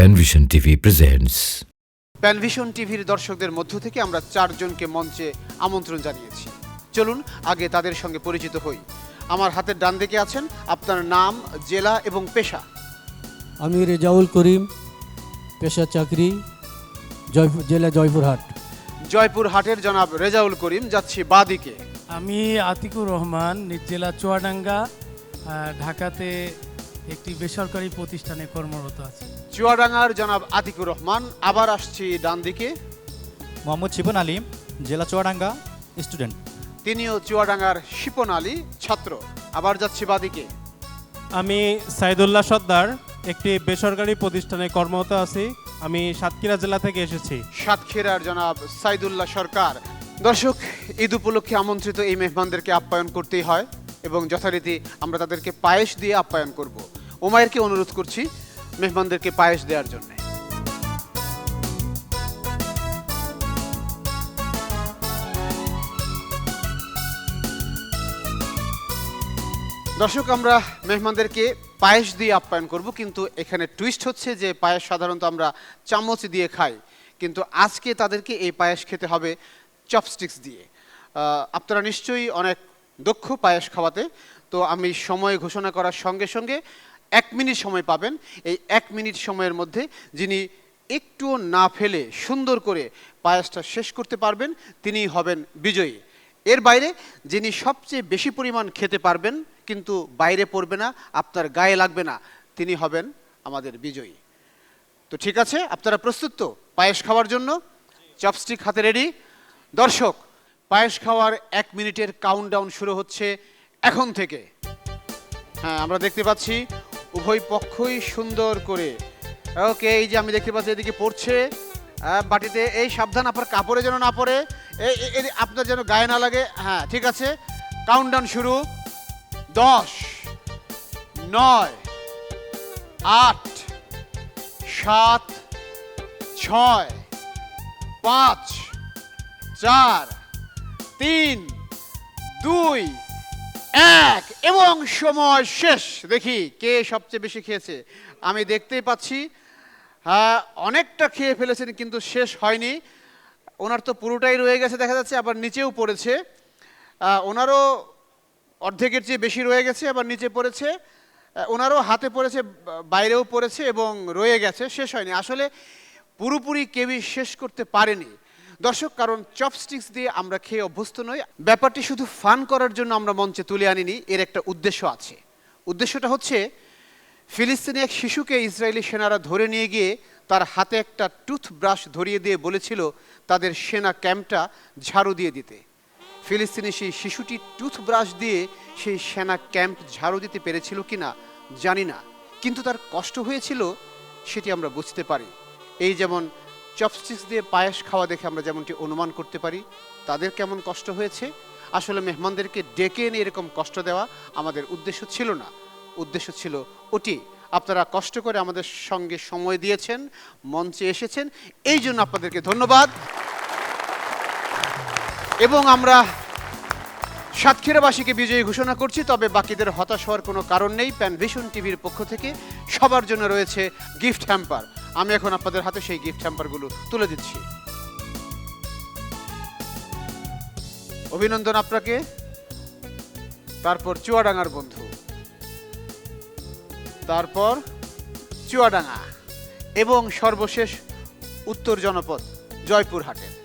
Panvision TV presents Panvision টিভির দর্শকদের মধ্য থেকে আমরা চারজনকে মঞ্চে আমন্ত্রণ জানিয়েছি। চলুন আগে তাদের সঙ্গে পরিচিত হই। আমার হাতের ডান দিকে আছেন আপনার নাম জেলা এবং পেশা। আমি রেজাউল করিম পেশা চাকরি জয়পুর জেলা জয়পুরহাট। জয়পুর হাটের জনাব রেজাউল করিম যাচ্ছি বাদিকে আমি আতিকুর রহমান নিজ জেলা চুয়াডাঙ্গা ঢাকাতে একটি বেসরকারি প্রতিষ্ঠানে কর্মরত আছি। চুয়াডাঙ্গার জনাব আতিকুর রহমান আবার আসছি ডান দিকে মোহাম্মদ শিপন আলিম জেলা চুয়াডাঙ্গা স্টুডেন্ট। তিনিও চুয়াডাঙ্গার শিপন আলী ছাত্র। আবার যাচ্ছি বাদিকে। আমি সাইদুল্লাহ সর্দার একটি বেসরকারি প্রতিষ্ঠানে কর্মরত আছি। আমি সাতক্ষীরা জেলা থেকে এসেছি। সাতক্ষীরার জনাব সাইদুল্লাহ সরকার। দর্শক ঈদ উপলক্ষে আমন্ত্রিত এই মেহমানদেরকে আপ্যায়ন করতেই হয় এবং যথারীতি আমরা তাদেরকে পায়েস দিয়ে আপ্যায়ন করব। ওমায়েরকে অনুরোধ করছি মেহমানদেরকে পায়েস দেওয়ার জন্য। দর্শক, আমরা মেহমানদেরকে পায়েস দিয়ে আপ্যায়ন করব, কিন্তু এখানে টুইস্ট হচ্ছে যে পায়েস সাধারণত আমরা চামচ দিয়ে খাই, কিন্তু আজকে তাদেরকে এই পায়েস খেতে হবে চপস্টিক্স দিয়ে। আপনারা নিশ্চয়ই অনেক দক্ষ পায়েস খাওয়াতে, তো আমি সময় ঘোষণা করার সঙ্গে সঙ্গে এক মিনিট সময় পাবেন। এই এক মিনিট সময়ের মধ্যে যিনি একটুও না ফেলে সুন্দর করে পায়েসটা শেষ করতে পারবেন তিনিই হবেন বিজয়ী। এর বাইরে যিনি সবচেয়ে বেশি পরিমাণ খেতে পারবেন, কিন্তু বাইরে পড়বে না, আপনার গায়ে লাগবে না, তিনি হবেন আমাদের বিজয়ী। তো ঠিক আছে, আপনারা প্রস্তুত তো? পায়েস খাওয়ার জন্য? চপস্টিক হাতে রেডি? দর্শক, পায়েস খাওয়ার এক মিনিটের কাউন্টডাউন শুরু হচ্ছে এখন থেকে। হ্যাঁ আমরা দেখতে পাচ্ছি উভয় পক্ষই সুন্দর করে। ওকে, এই যে আমি দেখতে পাচ্ছি, এদিকে পড়ছে। বাটিতে, এই সাবধান, আপনার কাপড়ে যেন না এই- এই আপনার যেন গায়ে না লাগে। হ্যাঁ ঠিক আছে। কাউন্টডাউন শুরু। দশ, নয়, আট, সাত, ছয়, পাঁচ, চার, তিন, দুই এক এবং সময় শেষ। দেখি কে সবচেয়ে বেশি খেয়েছে। আমি দেখতেই পাচ্ছি হ্যাঁ অনেকটা খেয়ে ফেলেছেন কিন্তু শেষ হয়নি। ওনার তো পুরোটাই রয়ে গেছে, দেখা যাচ্ছে, আবার নিচেও পড়েছে। ওনারও অর্ধেকের চেয়ে বেশি রয়ে গেছে, আবার নিচে পড়েছে। ওনারও হাতে পড়েছে, বাইরেও পড়েছে এবং রয়ে গেছে, শেষ হয়নি। আসলে পুরোপুরি কেউই শেষ করতে পারেনি। দর্শক, কারণ চপস্টিক্স দিয়ে আমরা খেয়ে অভ্যস্ত নই, ব্যাপারটি শুধু ফান করার জন্য আমরা মঞ্চে তুলে আনিনি, এর একটা উদ্দেশ্য আছে। উদ্দেশ্যটা হচ্ছে, ফিলিস্তিনি এক শিশুকে ইসরায়েলি সেনারা ধরে নিয়ে গিয়ে তার হাতে একটা টুথব্রাশ ধরিয়ে দিয়ে বলেছিল তাদের সেনা ক্যাম্পটা ঝাড়ু দিয়ে দিতে। ফিলিস্তিনি সেই শিশুটি টুথব্রাশ দিয়ে সেই সেনা ক্যাম্প ঝাড়ু দিতে পেরেছিল কিনা জানি না, কিন্তু তার কষ্ট হয়েছিল, সেটি আমরা বুঝতে পারি। এই যেমন চপস্টিক্স দিয়ে পায়েস খাওয়া দেখে আমরা যেমনটি অনুমান করতে পারি, তাদের কেমন কষ্ট হয়েছে? আসলে মেহমানদেরকে ডেকে এনে এরকম কষ্ট দেওয়া আমাদের উদ্দেশ্য ছিল না। উদ্দেশ্য ছিল ওটি, আপনারা কষ্ট করে আমাদের সঙ্গে সময় দিয়েছেন, মঞ্চে এসেছেন, এই জন্য আপনাদেরকে ধন্যবাদ। এবং আমরা সাতক্ষীরাবাসীকে বিজয়ী ঘোষণা করছি, তবে বাকিদের হতাশ হওয়ার কোনো কারণ নেই। প্যান প্যানভিশন টিভির পক্ষ থেকে সবার জন্য রয়েছে গিফট হ্যাম্পার আমি এখন আপনাদের হাতে সেই গিফট হ্যাম্পারগুলো তুলে দিচ্ছি। অভিনন্দন আপনাকে। তারপর চুয়াডাঙ্গার বন্ধু। তারপর চুয়াডাঙ্গা এবং সর্বশেষ উত্তর জনপদ জয়পুরহাটের।